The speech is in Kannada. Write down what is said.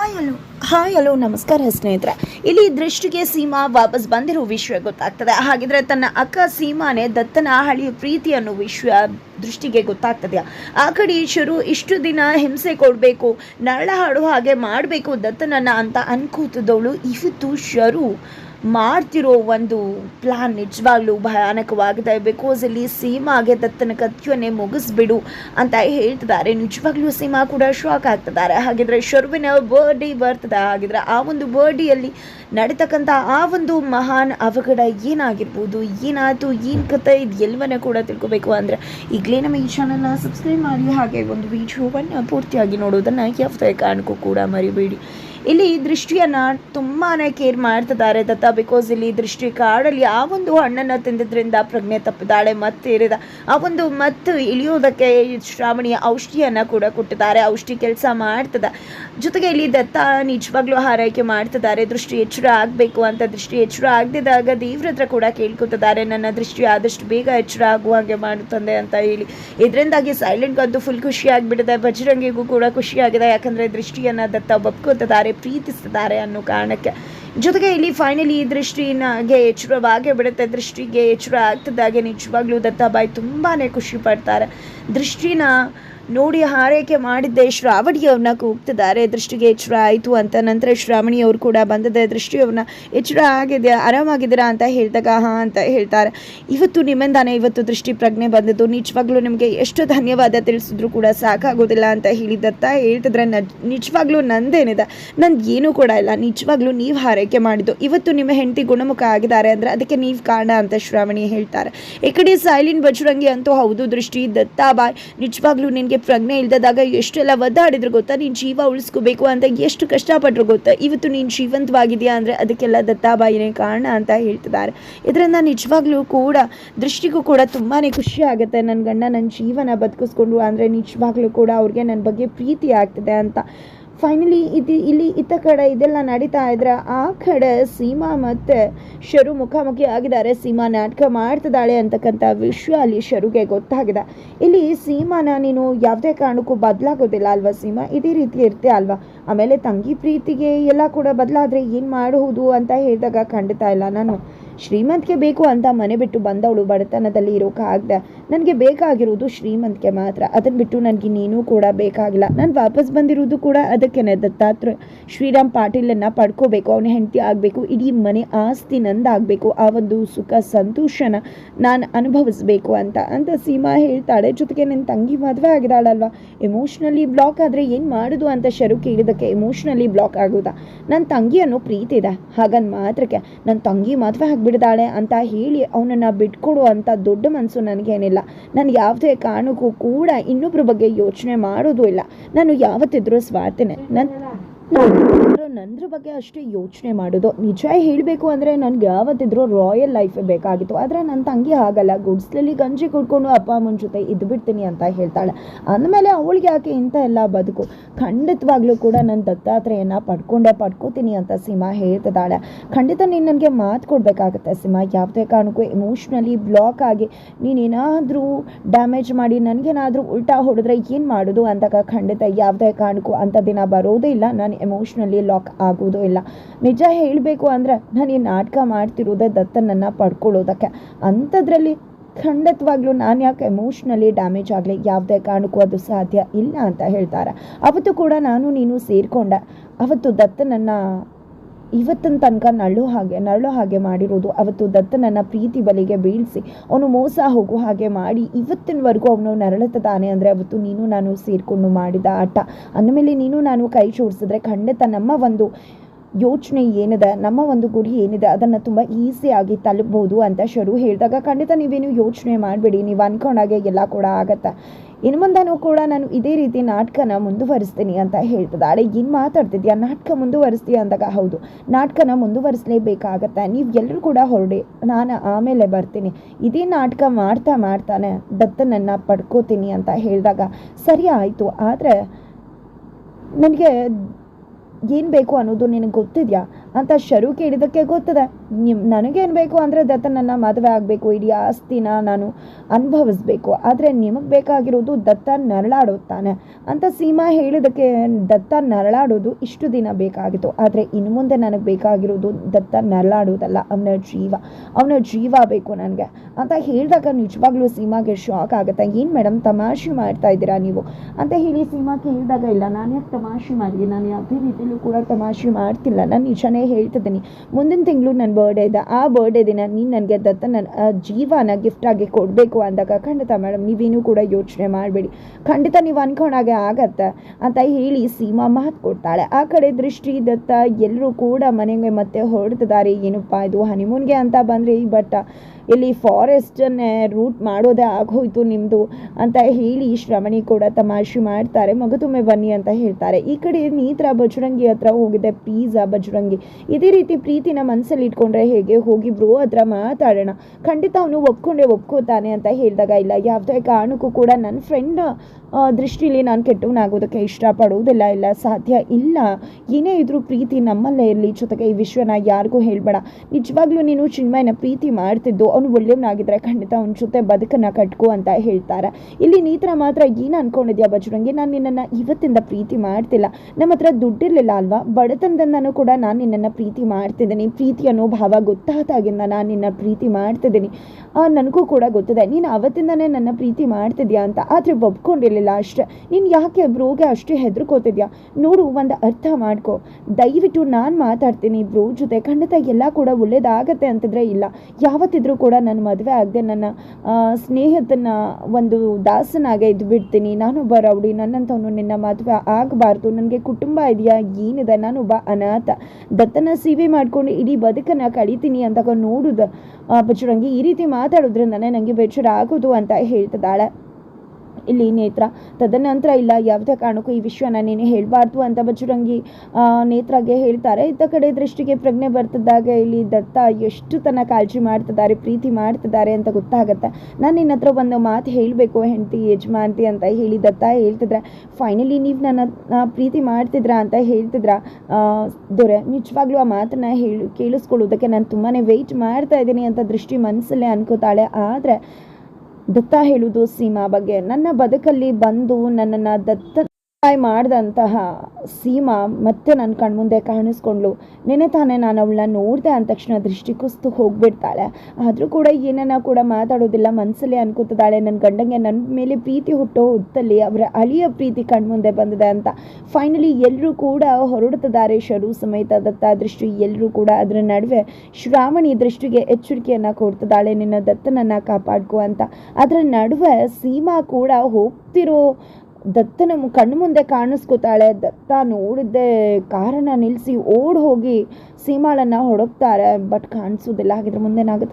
Hi, hello. ಹಾಯ್, ಹಲೋ, ನಮಸ್ಕಾರ ಸ್ನೇಹಿತರೆ. ಇಲ್ಲಿ ದೃಷ್ಟಿಗೆ ಸೀಮಾ ವಾಪಸ್ ಬಂದಿರೋ ವಿಷಯ ಗೊತ್ತಾಗ್ತದೆ. ಹಾಗಿದ್ರೆ ತನ್ನ ಅಕ್ಕ ಸೀಮಾನೇ ದತ್ತನ ಹಳೆಯ ಪ್ರೀತಿ ಅನ್ನೋ ವಿಷಯ ದೃಷ್ಟಿಗೆ ಗೊತ್ತಾಗ್ತದೆ. ಆ ಕಡೆ ಈಶ್ವರು ಇಷ್ಟು ದಿನ ಹಿಂಸೆ ಕೊಡಬೇಕು ನರಳ ಹಾಡು ಹಾಗೆ ಮಾಡಬೇಕು ದತ್ತನನ್ನ ಅಂತ ಅನ್ಕೋತಿದ್ದವಳು ಇವತ್ತು ಶರು. ಮಾಡ್ತಿರೋ ಒಂದು ಪ್ಲಾನ್ ನಿಜವಾಗ್ಲೂ ಭಯಾನಕವಾಗಿದೆ. ಬಿಕಾಸ್ ಇಲ್ಲಿ ಸೀಮಾಗೆ ದತ್ತನ ಕಥ್ಯನೇ ಮುಗಿಸ್ಬಿಡು ಅಂತ ಹೇಳ್ತಿದ್ದಾರೆ. ನಿಜವಾಗ್ಲೂ ಸೀಮಾ ಕೂಡ ಶಾಕ್ ಆಗ್ತಿದ್ದಾರೆ. ಹಾಗಿದ್ರೆ ಶರ್ವಿನ ಬರ್ಡೇ ಬರ್ತದೆ. ಹಾಗಿದ್ರೆ ಆ ಒಂದು ಬರ್ಡೇಯಲ್ಲಿ ನಡೀತಕ್ಕಂಥ ಆ ಒಂದು ಮಹಾನ್ ಅವಘಡ ಏನಾಗಿರ್ಬೋದು? ಏನಾಯ್ತು? ಏನು ಕಥೆ ಇದು ಎಲ್ಲವನ್ನ ಕೂಡ ತಿಳ್ಕೊಬೇಕು ಅಂದರೆ ಈಗಲೇ ನಮ್ಮ ಈ ಚಾನಲ್ನ ಸಬ್ಸ್ಕ್ರೈಬ್ ಮಾಡಿ. ಹಾಗೆ ಒಂದು ವಿಡಿಯೋವನ್ನು ಪೂರ್ತಿಯಾಗಿ ನೋಡೋದನ್ನು ಯಾವುದೇ ಕಾರಣಕ್ಕೂ ಕೂಡ ಮರಿಬೇಡಿ. ಇಲ್ಲಿ ದೃಷ್ಟಿಯನ್ನ ತುಂಬಾನೇ ಕೇರ್ ಮಾಡ್ತಿದ್ದಾರೆ ದತ್ತ ಬಿಕಾಸ್ ಇಲ್ಲಿ ದೃಷ್ಟಿ ಕಾಡಲ್ಲಿ ಆ ಒಂದು ಹಣ್ಣನ್ನು ತಿಂದಿದ್ರಿಂದ ಪ್ರಜ್ಞೆ ತಪ್ಪಿದಾಳೆ ಮತ್ತೆ ಇರಿದ ಆ ಒಂದು ಮತ್ತು ಇಳಿಯೋದಕ್ಕೆ ಶ್ರಾವಣಿಯ ಔಷಧಿಯನ್ನ ಕೂಡ ಕೊಟ್ಟಿದ್ದಾರೆ, ಔಷಧಿ ಕೆಲಸ ಮಾಡ್ತದ. ಜೊತೆಗೆ ಇಲ್ಲಿ ದತ್ತ ನಿಜವಾಗ್ಲೂ ಆರೈಕೆ ಮಾಡ್ತಿದ್ದಾರೆ, ದೃಷ್ಟಿ ಎಚ್ಚರ ಆಗಬೇಕು ಅಂತ ದೃಷ್ಟಿ ಎಚ್ಚರ ಆಗದಿದ್ದಾಗ ದೇವ್ರ ಕೂಡ ಕೇಳ್ಕೊತಿದ್ದಾರೆ, ನನ್ನ ದೃಷ್ಟಿ ಆದಷ್ಟು ಬೇಗ ಎಚ್ಚರ ಆಗುವ ಹಾಗೆ ಮಾಡುತ್ತಂದೆ ಅಂತ ಹೇಳಿ. ಇದರಿಂದಾಗಿ ಸೈಲೆಂಟ್ ಅಂತೂ ಫುಲ್ ಖುಷಿ ಆಗಿಬಿಟ್ಟಿದೆ, ಬಜರಂಗಿಗೂ ಕೂಡ ಖುಷಿಯಾಗಿದೆ ಯಾಕಂದರೆ ದೃಷ್ಟಿಯನ್ನು ದತ್ತ ಒಪ್ಕೋತಿದ್ದಾರೆ. ಪ್ರೀತಿಸ್ತಿದ್ದಾರೆ ಅನ್ನೋ ಕಾರಣಕ್ಕೆ. ಜೊತೆಗೆ ಇಲ್ಲಿ ಫೈನಲಿ ದೃಷ್ಟಿನಾಗೆ ಎಚ್ಚರವಾಗೇ ಬಿಡುತ್ತೆ. ದೃಷ್ಟಿಗೆ ಎಚ್ಚರ ಆಗ್ತದಾಗೆ ನಿಜವಾಗ್ಲೂ ದತ್ತಾಬಾಯಿ ತುಂಬಾ ಖುಷಿ ಪಡ್ತಾರೆ. ದೃಷ್ಟಿನ ನೋಡಿ ಹಾರೈಕೆ ಮಾಡಿದ್ದೆ ಶ್ರಾವಣಿಯವ್ರನ್ನ ಕೂಗ್ತಿದ್ದಾರೆ. ದೃಷ್ಟಿಗೆ ಎಚ್ಚರ ಆಯಿತು ಅಂತ ನಂತರ ಶ್ರಾವಣಿಯವರು ಕೂಡ ಬಂದಿದೆ ದೃಷ್ಟಿಯವ್ರನ್ನ ಎಚ್ಚರ ಆಗಿದೆ ಆರಾಮಾಗಿದ್ದೀರಾ ಅಂತ ಹೇಳಿದಾಗ, ಹಾಂ ಅಂತ ಹೇಳ್ತಾರೆ. ಇವತ್ತು ನಿಮ್ಮಿಂದಾನೆ ಇವತ್ತು ದೃಷ್ಟಿ ಪ್ರಜ್ಞೆ ಬಂದದ್ದು. ನಿಜವಾಗ್ಲೂ ನಿಮಗೆ ಎಷ್ಟು ಧನ್ಯವಾದ ತಿಳಿಸಿದ್ರು ಕೂಡ ಸಾಕಾಗೋದಿಲ್ಲ ಅಂತ ಹೇಳಿದತ್ತ ಹೇಳ್ತಿದ್ರೆ ನ, ನಿಜವಾಗ್ಲೂ ನಂದೇನಿದೆ. ನಂದು ಏನೂ ಕೂಡ ಇಲ್ಲ. ನಿಜವಾಗ್ಲೂ ನೀವು ಹಾರೈಕೆ ಮಾಡಿದ್ದು. ಇವತ್ತು ನಿಮ್ಮ ಹೆಂಡತಿ ಗುಣಮುಖ ಆಗಿದ್ದಾರೆ ಅಂದರೆ ಅದಕ್ಕೆ ನೀವು ಕಾರಣ ಅಂತ ಶ್ರಾವಣಿ ಹೇಳ್ತಾರೆ. ಈ ಕಡೆ ಸೈಲಿನ್ ಬಜರಂಗಿ ಅಂತೂ ಹೌದು ದೃಷ್ಟಿ ದತ್ತಾಬಾಯ್. ನಿಜವಾಗ್ಲೂ ನಿನಗೆ ಪ್ರಜ್ಞೆ ಇಲ್ದದಾಗ ಎಷ್ಟೆಲ್ಲ ಒದ್ದಾಡಿದ್ರು ಗೊತ್ತಾ? ನೀನು ಜೀವ ಉಳಿಸ್ಕೋಬೇಕು ಅಂತ ಎಷ್ಟು ಕಷ್ಟಪಟ್ಟರು ಗೊತ್ತಾ? ಇವತ್ತು ನೀನು ಜೀವಂತವಾಗಿದೆಯಾ ಅಂದರೆ ಅದಕ್ಕೆಲ್ಲ ದತ್ತಾಬಾಯಿನೇ ಕಾರಣ ಅಂತ ಹೇಳ್ತಿದ್ದಾರೆ. ಇದರಿಂದ ನಿಜವಾಗ್ಲೂ ಕೂಡ ದೃಷ್ಟಿಗೂ ಕೂಡ ತುಂಬಾ ಖುಷಿ ಆಗುತ್ತೆ ನನ್ನ ಗಂಡ ನನ್ನ ಜೀವನ ಬದುಕಿಸ್ಕೊಂಡು ಅಂದರೆ ನಿಜವಾಗ್ಲೂ ಕೂಡ ಅವ್ರಿಗೆ ನನ್ನ ಬಗ್ಗೆ ಪ್ರೀತಿ ಆಗ್ತದೆ ಅಂತ ಫೈನಲಿ ಇದು ಇಲ್ಲಿ ಇತ್ತ ಕಡೆ ಇದೆಲ್ಲ ನಡೀತಾ ಇದ್ರೆ ಆ ಕಡೆ ಸೀಮಾ ಮತ್ತು ಶರು ಮುಖಾಮುಖಿ ಆಗಿದ್ದಾರೆ. ಸೀಮಾ ನಾಟಕ ಮಾಡ್ತಿದ್ದಾಳೆ ಅಂತಕ್ಕಂಥ ವಿಷಯ ಅಲ್ಲಿ ಶರುಗೆ ಗೊತ್ತಾಗಿದೆ. ಇಲ್ಲಿ ಸೀಮಾನ ನೀನು ಯಾವುದೇ ಕಾರಣಕ್ಕೂ ಬದಲಾಗೋದಿಲ್ಲ ಅಲ್ವಾ ಸೀಮಾ? ಇದೇ ರೀತಿ ಇರ್ತೆ ಅಲ್ವಾ? ಆಮೇಲೆ ತಂಗಿ ಪ್ರೀತಿಗೆ ಎಲ್ಲ ಕೂಡ ಬದಲಾದರೆ ಏನು ಮಾಡುವುದು ಅಂತ ಹೇಳಿದಾಗ ಖಂಡಿತ ಇಲ್ಲ. ನಾನು ಶ್ರೀಮಂತಿಗೆ ಬೇಕು ಅಂತ ಮನೆ ಬಿಟ್ಟು ಬಂದವಳು, ಬಡತನದಲ್ಲಿ ಇರೋಕ್ಕಾಗ್ದೆ ನನಗೆ ಬೇಕಾಗಿರೋದು ಶ್ರೀಮಂತಿಗೆ ಮಾತ್ರ. ಅದನ್ನು ಬಿಟ್ಟು ನನಗೆ ನೀನು ಕೂಡ ಬೇಕಾಗಿಲ್ಲ. ನಾನು ವಾಪಸ್ ಬಂದಿರೋದು ಕೂಡ ಅದಕ್ಕೇನೆ ದತ್ತಾತ್ರ ಶ್ರೀರಾಮ್ ಪಾಟೀಲನ್ನು ಪಡ್ಕೋಬೇಕು, ಅವನ ಹೆಂಡತಿ ಆಗಬೇಕು, ಇಡೀ ಮನೆ ಆಸ್ತಿ ನಂದಾಗಬೇಕು ಆ ಒಂದು ಸುಖ, ಸಂತೋಷನ ನಾನು ಅನುಭವಿಸ್ಬೇಕು ಅಂತ. ಅಂತ ಸೀಮಾ ಹೇಳ್ತಾಳೆ. ಜೊತೆಗೆ ನನ್ನ ತಂಗಿ ಮದುವೆ ಆಗಿದಾಳಲ್ವ ಎಮೋಷ್ನಲಿ ಬ್ಲಾಕ್ ಆದರೆ ಏನು ಮಾಡೋದು ಅಂತ ಶರು ಕೇಳಿದಕ್ಕೆ ಎಮೋಷ್ನಲಿ ಬ್ಲಾಕ್ ಆಗೋದಾ? ನನ್ನ ತಂಗಿ ಅನ್ನೋ ಪ್ರೀತಿ ಇದೆ ಮಾತ್ರಕ್ಕೆ. ನನ್ನ ತಂಗಿ ಮದುವೆ ಆಗಿಬಿಡ್ದಾಳೆ ಅಂತ ಹೇಳಿ ಅವನನ್ನು ಬಿಟ್ಕೊಡು ಅಂತ ದೊಡ್ಡ ಮನಸ್ಸು ನನಗೇನಿಲ್ಲ ನಾನು ಯಾವುದೇ ಕಾರಣಕ್ಕೂ ಕೂಡ ಇನ್ನೊಬ್ಬರ ಬಗ್ಗೆ ಯೋಚನೆ ಮಾಡೋದು ಇಲ್ಲ. ನಾನು ಯಾವತ್ತಿದ್ರೂ ಸ್ವಾರ್ಥನೆ. ನನ್ನ ನಂದ್ರ ಬಗ್ಗೆ ಅಷ್ಟೇ ಯೋಚನೆ ಮಾಡೋದು. ನಿಜ ಹೇಳಬೇಕು ಅಂದರೆ ನನಗೆ ಯಾವತ್ತಿದ್ರೂ ರಾಯಲ್ ಲೈಫ್ ಬೇಕಾಗಿತ್ತು. ಆದರೆ ನನ್ನ ತಂಗಿ ಆಗಲ್ಲ ಗುಡ್ಸ್ಲಲ್ಲಿ ಗಂಜಿ ಕುಡ್ಕೊಂಡು ಅಪ್ಪ, ಅಮ್ಮನ ಜೊತೆ ಇದ್ದು ಬಿಡ್ತೀನಿ ಅಂತ ಹೇಳ್ತಾಳೆ. ಅಂದಮೇಲೆ ಅವಳಿಗೆ ಯಾಕೆ ಇಂಥ ಎಲ್ಲ ಬದುಕು? ಖಂಡಿತವಾಗ್ಲೂ ಕೂಡ ನನ್ನ ದತ್ತಾತ್ರೇಯನ ಪಡ್ಕೊಂಡೇ ಪಡ್ಕೋತೀನಿ ಅಂತ ಸಿಮಾ ಹೇಳ್ತಿದ್ದಾಳೆ. ಖಂಡಿತ ನೀನು ನನಗೆ ಮಾತು ಕೊಡಬೇಕಾಗತ್ತೆ ಸಿಮಾ. ಯಾವುದೇ ಕಾರಣಕ್ಕೂ ಎಮೋಷ್ನಲಿ ಬ್ಲಾಕ್ ಆಗಿ ನೀನೇನಾದರೂ ಡ್ಯಾಮೇಜ್ ಮಾಡಿ ನನಗೇನಾದರೂ ಉಲ್ಟಾ ಹೊಡೆದ್ರೆ ಏನು ಮಾಡೋದು ಅಂತ ಖಂಡಿತ ಯಾವುದೇ ಕಾರಣಕ್ಕೂ ಅಂಥ ದಿನ ಬರೋದೇ ಇಲ್ಲ. ನಾನು ಎಮೋಷ್ನಲಿ ಲಾಕ್ ಆಗೋದು ಇಲ್ಲ. ನಿಜ ಹೇಳಬೇಕು ಅಂದರೆ ನಾನು ಈ ನಾಟಕ ಮಾಡ್ತಿರೋದೇ ದತ್ತನನ್ನು ಪಡ್ಕೊಳ್ಳೋದಕ್ಕೆ. ಅಂಥದ್ರಲ್ಲಿ ಖಂಡಿತವಾಗ್ಲೂ ನಾನು ಯಾಕೆ ಎಮೋಷ್ನಲಿ ಡ್ಯಾಮೇಜ್ ಆಗಲಿ, ಯಾವುದೇ ಕಾರಣಕ್ಕೂ ಅದು ಸಾಧ್ಯ ಇಲ್ಲ ಅಂತ ಹೇಳ್ತಾರೆ. ಅವತ್ತು ಕೂಡ ನಾನು ನೀನು ಸೇರಿಕೊಂಡೆ. ಅವತ್ತು ದತ್ತನನ್ನು ಇವತ್ತಿನ ತನಕ ನರಳು ಹಾಗೆ ನರಳು ಹಾಗೆ ಮಾಡಿರೋದು. ಅವತ್ತು ದತ್ತನನ್ನ ಪ್ರೀತಿ ಬಲಿಗೆ ಬೀಳಿಸಿ, ಅವನು ಮೋಸ ಹೋಗೋ ಹಾಗೆ ಮಾಡಿ, ಇವತ್ತಿನವರೆಗೂ ಅವನು ನರಳುತ್ತಾನೆ ಅಂದರೆ ಅವತ್ತು ನೀನು ನಾನು ಸೇರಿಕೊಂಡು ಮಾಡಿದ ಆಟ. ಅಂದಮೇಲೆ ನೀನು ನಾನು ಕೈ ಜೋಡಿಸಿದ್ರೆ ಖಂಡಿತ ನಮ್ಮ ಒಂದು ಯೋಚನೆ ಏನಿದೆ, ನಮ್ಮ ಒಂದು ಗುರಿ ಏನಿದೆ, ಅದನ್ನು ತುಂಬ ಈಸಿಯಾಗಿ ತಲುಪ್ಬೋದು ಅಂತ ಶುರು ಹೇಳಿದಾಗ ಖಂಡಿತ ನೀವೇನು ಯೋಚನೆ ಮಾಡಬೇಡಿ, ನೀವು ಅನ್ಕೊಂಡಾಗೆ ಎಲ್ಲ ಕೂಡ ಆಗತ್ತೆ. ಇನ್ನು ಮುಂದೆನೂ ಕೂಡ ನಾನು ಇದೇ ರೀತಿ ನಾಟಕನ ಮುಂದುವರಿಸ್ತೀನಿ ಅಂತ ಹೇಳ್ತಿದ್ದಾಳೆ. ಏನು ಮಾತಾಡ್ತಿದ್ಯಾ? ನಾಟಕ ಮುಂದುವರಿಸ್ತೀಯ ಅಂದಾಗ, ಹೌದು. ನಾಟಕನ ಮುಂದುವರಿಸಲೇಬೇಕಾಗತ್ತೆ. ನೀವು ಎಲ್ಲರೂ ಕೂಡ ಹೊರಡಿ, ನಾನು ಆಮೇಲೆ ಬರ್ತೀನಿ. ಇದೇ ನಾಟಕ ಮಾಡ್ತಾ ಮಾಡ್ತಾನೆ ದತ್ತನನ್ನು ಪಡ್ಕೋತೀನಿ ಅಂತ ಹೇಳಿದಾಗ, ಸರಿ ಆಯಿತು. ಆದರೆ, ನನಗೆ ಏನು ಬೇಕು ಅನ್ನೋದು ನಿನಗೆ ಗೊತ್ತಿದೆಯಾ? ಅಂತ ಶರು ಕೇಳಿದ್ದಕ್ಕೆ ಗೊತ್ತದೆ. ನಿಮ್ ನನಗೇನು ಬೇಕು ಅಂದರೆ ದತ್ತ ನನ್ನ ಮದುವೆ ಆಗಬೇಕು, ಇಡೀ ಆಸ್ತಿನ ನಾನು ಅನುಭವಿಸ್ಬೇಕು. ಆದರೆ ನಿಮಗೆ ಬೇಕಾಗಿರೋದು ದತ್ತ ನರಳಾಡುತ್ತಾನೆ ತಾನೆ ಅಂತ ಸೀಮಾ ಹೇಳಿದಕ್ಕೆ ದತ್ತ ನರಳಾಡೋದು ಇಷ್ಟು ದಿನ ಬೇಕಾಗಿತ್ತು. ಆದರೆ ಇನ್ನು ಮುಂದೆ ನನಗೆ ಬೇಕಾಗಿರೋದು ದತ್ತ ನರಳಾಡೋದಲ್ಲ, ಅವನ ಜೀವ. ಅವನ ಜೀವ ಬೇಕು ನನಗೆ ಅಂತ ಹೇಳಿದಾಗ ನಿಜವಾಗ್ಲೂ ಸೀಮಾಗೆ ಶಾಕ್ ಆಗುತ್ತೆ. ಏನು ಮೇಡಮ್ ತಮಾಷೆ ಮಾಡ್ತಾ ಇದ್ದೀರಾ ನೀವು? ಅಂತ ಹೇಳಿ ಸೀಮಾ ಕೇಳಿದಾಗ, ಇಲ್ಲ, ನಾನು ಯಾಕೆ ತಮಾಷೆ ಮಾಡಿದೆ ನಾನು ಯಾವುದೇ ರೀತಿಯಲ್ಲೂ ಕೂಡ ತಮಾಷೆ ಮಾಡ್ತಿಲ್ಲ. ನಾನು ನಿಜನೇ ಹೇಳ್ತಿದ್ದೀನಿ. ಮುಂದಿನ ತಿಂಗಳು ನನ್ನ ಬರ್ಡೇ ಇದೆ. ಆ ಬರ್ಡೇ ದಿನ ನೀನು ನನಗೆ ದತ್ತ ನನ್ನ ಜೀವನ ಗಿಫ್ಟಾಗಿ ಕೊಡಬೇಕು ಅಂದಾಗ ಖಂಡಿತ ಮೇಡಮ್ ನೀವೇನು ಕೂಡ ಯೋಚನೆ ಮಾಡಬೇಡಿ. ಖಂಡಿತ ನೀವು ಅನ್ಕೊಂಡಾಗೆ ಆಗತ್ತೆ ಅಂತ ಹೇಳಿ ಸೀಮಾ ಮಾತು ಕೊಡ್ತಾಳೆ. ಆ ಕಡೆ ದೃಷ್ಟಿ, ದತ್ತ ಎಲ್ಲರೂ ಕೂಡ ಮನೆಗೆ ಮತ್ತೆ ಹೊರಡ್ತಿದ್ದಾರೆ ಏನಪ್ಪ ಇದು ಹನಿಮೂನ್ಗೆ ಅಂತ ಬಂದರೆ ಬಟ್ ಇಲ್ಲಿ ಫಾರೆಸ್ಟನ್ನೇ ರೂಟ್ ಮಾಡೋದೇ ಆಗೋಯ್ತು ನಿಮ್ಮದು ಅಂತ ಹೇಳಿ ಶ್ರವಣಿ ಕೂಡ ತಮಾಷೆ ಮಾಡ್ತಾರೆ. ಮಗದೊಮ್ಮೆ ಬನ್ನಿ ಅಂತ ಹೇಳ್ತಾರೆ. ಈ ಕಡೆ ನೀತ್ರ ಬಜರಂಗಿ ಹತ್ರ ಹೋಗಿದೆ. ಪೀಝಾ ಬಜರಂಗಿ. ಇದೇ ರೀತಿ ಪ್ರೀತಿನ ಮನಸ್ಸಲ್ಲಿ ಇಟ್ಕೊಂಡ್ರೆ ಹೇಗೆ? ಹೋಗಿ ಬ್ರೋ ಹತ್ರ ಮಾತಾಡೋಣ. ಖಂಡಿತ ಅವನು ಒಪ್ಕೊಂಡೆ ಒಪ್ಕೋತಾನೆ ಅಂತ ಹೇಳಿದಾಗ ಇಲ್ಲ. ಯಾವುದೇ ಕಾರಣಕ್ಕೂ ಕೂಡ ನನ್ನ ಫ್ರೆಂಡ್ ದೃಷ್ಟಿಲಿ ನಾನು ಕೆಟ್ಟವನಾಗೋದಕ್ಕೆ ಇಷ್ಟಪಡುವುದಿಲ್ಲ, ಇಲ್ಲ, ಸಾಧ್ಯ ಇಲ್ಲ. ಏನೇ ಇದ್ರೂ ಪ್ರೀತಿ ನಮ್ಮಲ್ಲೇ ಇರಲಿ. ಜೊತೆಗೆ ಈ ವಿಶ್ವನ ಯಾರಿಗೂ ಹೇಳಬೇಡ. ನಿಜವಾಗ್ಲೂ ನೀನು ಚಿನ್ಮಯನ ಪ್ರೀತಿ ಮಾಡ್ತಿದ್ದು. ಅವನು ಒಳ್ಳೆಯವನಾಗಿದ್ದರೆ ಖಂಡಿತ ಅವನ ಜೊತೆ ಬದುಕನ್ನು ಕಟ್ಕೋ ಅಂತ ಹೇಳ್ತಾರೆ. ಇಲ್ಲಿ ನೀತ್ರ ಮಾತ್ರ ಏನು ಅನ್ಕೊಂಡಿದ್ಯಾ ಬಜರಂಗಿ ನಾನು ನಿನ್ನನ್ನು ಇವತ್ತಿಂದ ಪ್ರೀತಿ ಮಾಡ್ತಿಲ್ಲ. ನಮ್ಮ ಹತ್ರ ದುಡ್ಡಿರಲಿಲ್ಲ ಅಲ್ವಾ? ಬಡತನದಿಂದನೂ ಕೂಡ ನಾನು ನಿನ್ನನ್ನು ಪ್ರೀತಿ ಮಾಡ್ತಿದ್ದೀನಿ. ಪ್ರೀತಿ ಅನ್ನೋ ಭಾವ ಗೊತ್ತಾದಾಗಿಂದ ನಾನು ನಿನ್ನ ಪ್ರೀತಿ ಮಾಡ್ತಿದ್ದೀನಿ. ನನಗೂ ಕೂಡ ಗೊತ್ತಿದೆ. ನೀನು ಅವತ್ತಿಂದನೇ ನನ್ನ ಪ್ರೀತಿ ಮಾಡ್ತಿದ್ಯಾ ಅಂತ. ಆದರೆ ಒಪ್ಕೊಂಡಿರಲಿಲ್ಲ. ಅಷ್ಟೇ, ನೀನು ಯಾಕೆ ಬ್ರೋಗೆ ಅಷ್ಟೇ ಹೆದರ್ಕೋತಿದ್ಯಾ? ನೋಡು, ಒಂದು ಅರ್ಥ ಮಾಡ್ಕೊ. ದಯವಿಟ್ಟು ನಾನು ಮಾತಾಡ್ತೀನಿ. ಬ್ರೋ ಜೊತೆ ಖಂಡಿತ ಎಲ್ಲ ಕೂಡ ಒಳ್ಳೇದಾಗತ್ತೆ ಅಂತಿದ್ರೆ ಇಲ್ಲ. ಯಾವತ್ತಿದ್ರೂ ಕೂಡ ನನ್ನ ಮದುವೆ ಆಗದೆ ನನ್ನ ಸ್ನೇಹಿತನ ಒಂದು ದಾಸನಾಗೆ ಇದ್ದು ಬಿಡ್ತೀನಿ ನಾನೊಬ್ಬ ರೌಡಿ. ನನ್ನಂಥವನು ನಿನ್ನ ಮದುವೆ ಆಗಬಾರ್ದು. ನನಗೆ ಕುಟುಂಬ ಇದೆಯಾ? ಏನಿದೆ? ನಾನೊಬ್ಬ ಅನಾಥ. ದತ್ತನ ಸೇವೆ ಮಾಡ್ಕೊಂಡು ಇಡೀ ಬದುಕನ್ನು ಕಳಿತೀನಿ ಅಂದಾಗ ನೋಡುದು ಬಜರಂಗಿ ಈ ರೀತಿ ಮಾತಾಡೋದ್ರಿಂದನೇ ನನಗೆ ಬೇಜಾರ ಆಗೋದು ಅಂತ ಹೇಳ್ತಿದ್ದಾಳೆ. ಇಲ್ಲಿ ನೇತ್ರ. ತದನಂತರ ಇಲ್ಲ, ಯಾವುದೇ ಕಾರಣಕ್ಕೂ ಈ ವಿಷಯನ ನೀನು ಹೇಳಬಾರ್ದು ಅಂತ ಬಜರಂಗಿ ನೇತ್ರಗೆ ಹೇಳ್ತಾರೆ. ಇತ್ತ ಕಡೆ ದೃಷ್ಟಿಗೆ ಪ್ರಜ್ಞೆ ಬರ್ತಿದ್ದಾಗ ಇಲ್ಲಿ ದತ್ತ ಎಷ್ಟು ತನ್ನ ಕಾಳಜಿ ಮಾಡ್ತಿದ್ದಾರೆ, ಪ್ರೀತಿ ಮಾಡ್ತಿದ್ದಾರೆ ಅಂತ ಗೊತ್ತಾಗುತ್ತೆ. ನಾನು ನಿನ್ನ ಹತ್ರ ಒಂದು ಮಾತು ಹೇಳಬೇಕು, ಹೆಂಡತಿ ಯಜಮಾಂತಿ ಅಂತ ಹೇಳಿ ದತ್ತ ಹೇಳ್ತಿದ್ರೆ ಫೈನಲಿ ನೀವು ನನ್ನ ಪ್ರೀತಿ ಮಾಡ್ತಿದ್ರಾ ಅಂತ ಹೇಳ್ತಿದ್ರ? ದೊರೆ, ನಿಜವಾಗ್ಲೂ ಆ ಮಾತನ್ನ ಹೇಳಿ ಕೇಳಿಸ್ಕೊಳ್ಳೋದಕ್ಕೆ ನಾನು ತುಂಬಾ ವೆಯ್ಟ್ ಮಾಡ್ತಾ ಇದ್ದೀನಿ ಅಂತ ದೃಷ್ಟಿ ಮನಸ್ಸಲ್ಲೇ ಅನ್ಕೋತಾಳೆ. ಆದರೆ ದತ್ತ ಹೇಳುವುದು ಸೀಮಾ ಬಗ್ಗೆ. ನನ್ನ ಬದುಕಲ್ಲಿ ಬಂದು ನನ್ನನ್ನು ದತ್ತ ಮಾಡಿದಂತಹ ಸೀಮಾ ಮತ್ತೆ ನನ್ನ ಕಣ್ಮುಂದೆ ಕಾಣಿಸ್ಕೊಂಡ್ಲು. ನೆನೆ ತಾನೇ ನಾನು ಅವಳನ್ನ ನೋಡಿದೆ ಅಂದ ತಕ್ಷಣ ದೃಷ್ಟಿ ಕುಸ್ತು ಹೋಗ್ಬಿಡ್ತಾಳೆ. ಆದರೂ ಕೂಡ ಏನನ್ನ ಕೂಡ ಮಾತಾಡೋದಿಲ್ಲ. ಮನಸ್ಸಲ್ಲಿ ಅನ್ಕೋತಿದ್ದಾಳೆ. ನನ್ನ ಗಂಡಂಗೆ ನನ್ನ ಮೇಲೆ ಪ್ರೀತಿ ಹುಟ್ಟೋ ಹೊತ್ತಲ್ಲಿ ಅವರ ಅಳಿಯ ಪ್ರೀತಿ ಕಣ್ಮುಂದೆ ಬಂದಿದೆ ಅಂತ. ಫೈನಲಿ ಎಲ್ಲರೂ ಕೂಡ ಹೊರಡ್ತಿದ್ದಾರೆ ಶರು ಸಮೇತ ದತ್ತ ದೃಷ್ಟಿ ಎಲ್ಲರೂ ಕೂಡ ಅದರ ನಡುವೆ ಶ್ರಾವಣಿ ದೃಷ್ಟಿಗೆ ಎಚ್ಚರಿಕೆಯನ್ನು ಕೊಡ್ತಿದ್ದಾಳೆ. ನಿನ್ನ ದತ್ತನನ್ನು ಕಾಪಾಡ್ಕೋ ಅಂತ. ಅದರ ನಡುವೆ ಸೀಮಾ ಕೂಡ ಹೋಗ್ತಿರೋ ದತ್ತನ ಕಣ್ಣ ಮುಂದೆ ಕಾಣಿಸ್ಕೊತಾಳೆ. ದತ್ತ ನೋಡಿದ್ದೆ ಕಾರನ್ನ ನಿಲ್ಲಿಸಿ ಓಡ್ ಹೋಗಿ ಸೀಮಾಳನ್ನ ಹೊಡಕ್ತಾರೆ ಬಟ್ ಕಾಣಿಸೋದಿಲ್ಲ ಹಾಗಿದ್ರೆ ಮುಂದೇನಾಗುತ್ತೆ?